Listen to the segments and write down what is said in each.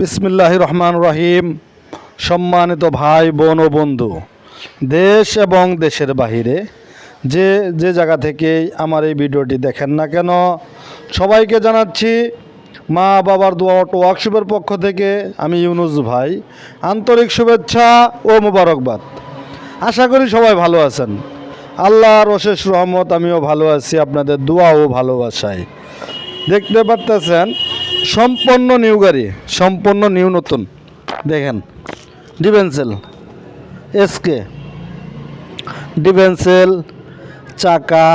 বিসমিল্লাহ রহমান রহিম। সম্মানিত ভাই, বোন ও বন্ধু, দেশ এবং দেশের বাহিরে যে যে জায়গা থেকে আমার এই ভিডিওটি দেখেন না কেন, সবাইকে জানাচ্ছি মা বাবার দোয়া অটো ওয়ার্কশপের পক্ষ থেকে আমি ইউনুস ভাই, আন্তরিক শুভেচ্ছা ও মোবারকবাদ। আশা করি সবাই ভালো আছেন। আল্লাহর অশেষ রহমত, আমিও ভালো আছি, আপনাদের দোয়া ও ভালোবাসায়। দেখতে পারতেছেন সম্পূর্ণ নিউ গাড়ি সম্পূর্ণ নিউ নতুন। দেখেন ডিভেন্সেল এসকে ডিভেন্সেল চাকা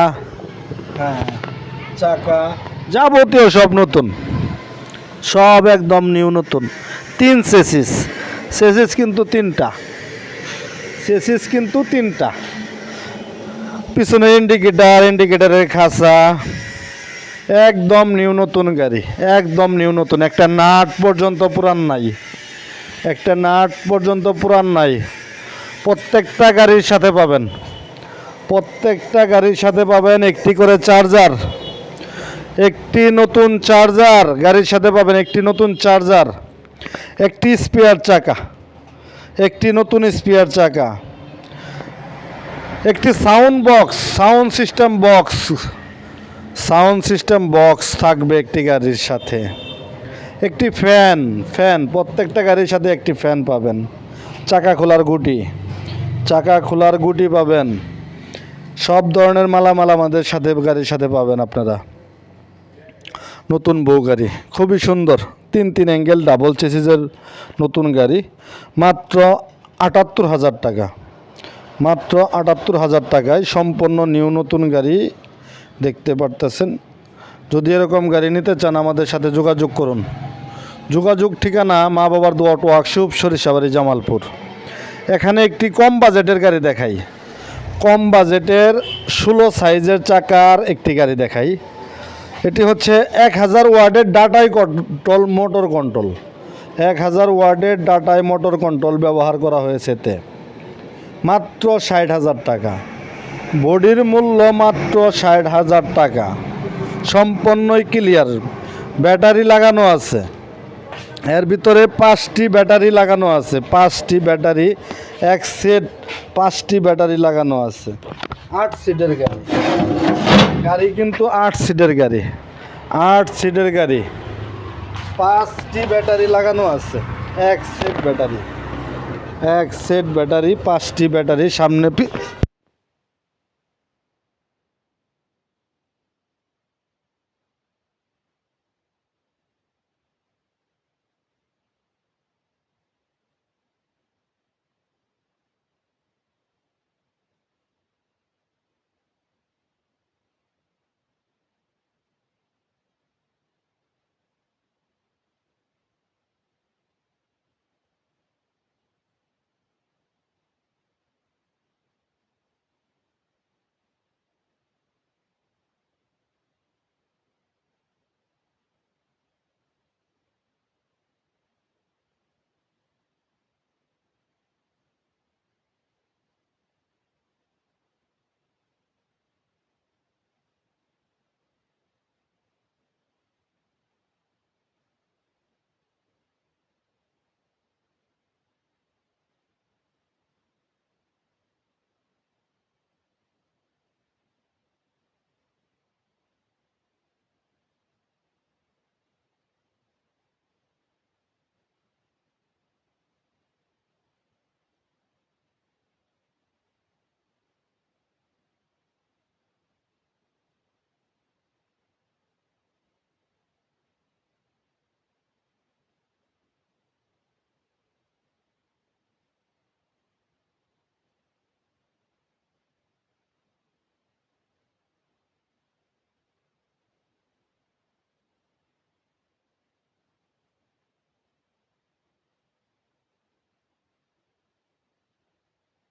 চাকা, যাবতীয় সব নতুন। সব একদম নিউ নতুন। তিন সেসিস সেসিস কিন্তু তিনটা। সেসিস কিন্তু তিনটা। পিছনে ইন্ডিকেটার ইন্ডিকেটারের খাঁচা। একদম নিউ নতুন গাড়ি, একদম নিউ নতুন। একটা নাট পর্যন্ত পুরান নাই। একটা নাট পর্যন্ত পুরান নাই। প্রত্যেকটা গাড়ির সাথে পাবেন। প্রত্যেকটা গাড়ির সাথে পাবেন একটি করে চার্জার। একটি নতুন চার্জার, গাড়ির সাথে পাবেন একটি নতুন চার্জার। একটি স্পেয়ার চাকা। একটি নতুন স্পেয়ার চাকা। একটি sound box, sound system box. Sound system box থাকবে একটি গাড়ির সাথে। একটি ফ্যান ফ্যান, প্রত্যেকটা গাড়ির সাথে একটি ফ্যান পাবেন। চাকা খোলার গুটি, চাকা খোলার গুটি পাবেন। সব ধরনের মালামাল আমাদের সাথে, গাড়ির সাথে পাবেন আপনারা। নতুন বউ গাড়ি, খুবই সুন্দর। তিন তিন অ্যাঙ্গেল, ডাবল চেসিসের নতুন গাড়ি। মাত্র আটাত্তর হাজার টাকা। মাত্র আটাত্তর হাজার টাকায় সম্পূর্ণ নিউ নতুন গাড়ি দেখতে পারতেছেন। যদি এরকম গাড়ি নিতে চান, আমাদের সাথে যোগাযোগ করুন। যোগাযোগ ঠিকানা, মা বাবার দোয়াট ওয়ার্কশপ, সরিষাবাড়ি, জামালপুর। এখানে একটি কম বাজেটের গাড়ি দেখাই। কম বাজেটের ষোলো সাইজের চাকার একটি গাড়ি দেখাই। এটি হচ্ছে এক হাজার ওয়ার্ডের ডাটাই কন্ট্রোল মোটর কন্ট্রোল। এক হাজার ওয়ার্ডের ডাটাই মোটর কন্ট্রোল ব্যবহার করা হয়েছে এতে। মাত্র ষাট হাজার টাকা। বডির মূল্য মাত্র ষাট হাজার টাকা। সম্পন্নই ক্লিয়ার ব্যাটারি লাগানো আছে। এর ভিতরে পাঁচটি ব্যাটারি লাগানো আছে। পাঁচটি ব্যাটারি, এক সেট পাঁচটি ব্যাটারি লাগানো আছে। আট সিটের গাড়ি। গাড়ি কিন্তু আট সিটের গাড়ি। আট সিটের গাড়ি। পাঁচটি ব্যাটারি লাগানো আছে। এক সেট ব্যাটারি। এক সেট ব্যাটারি, পাঁচটি ব্যাটারি। সামনে